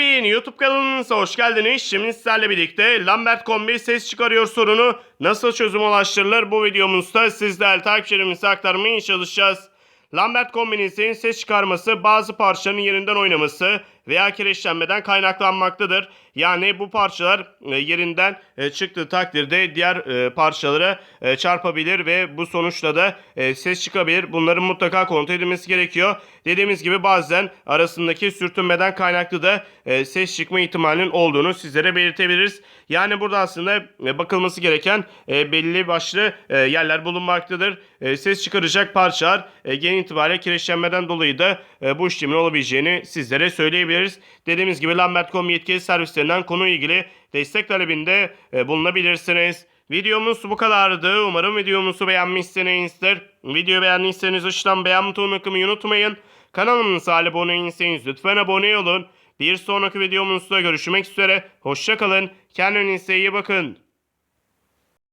Talebin YouTube kanalınıza hoş geldiniz. Şimdi sizlerle birlikte Lambert kombi ses çıkarıyor sorunu nasıl çözüm ulaştırılır bu videomuzda sizlerle takipçilerimize aktarmaya çalışacağız. Lambert kombinizin ses çıkarması bazı parçaların yerinden oynaması veya kireçlenmeden kaynaklanmaktadır. Yani bu parçalar e, yerinden e, çıktığı takdirde diğer e, parçalara çarpabilir ve bu sonuçla da ses çıkabilir. Bunların mutlaka kontrol edilmesi gerekiyor. Dediğimiz gibi bazen arasındaki sürtünmeden kaynaklı da ses çıkma ihtimalinin olduğunu sizlere belirtebiliriz. Yani burada aslında bakılması gereken belli başlı yerler bulunmaktadır. Ses çıkaracak parçalar genel itibariyle kireçlenmeden dolayı da bu işlemin olabileceğini sizlere söyleyebiliriz. Dediğimiz gibi Lambert.com yetkili servislerinden konuyla ilgili destek talebinde e, bulunabilirsiniz. Videomuz bu kadardı. Umarım videomuzu beğenmişsinizdir. Videoyu beğendiyseniz aşağıdan beğen butonuna tıklamayı unutmayın. Kanalımıza abone değilseniz lütfen abone olun. Bir sonraki videomuzda görüşmek üzere. Hoşçakalın. Kendinize iyi bakın.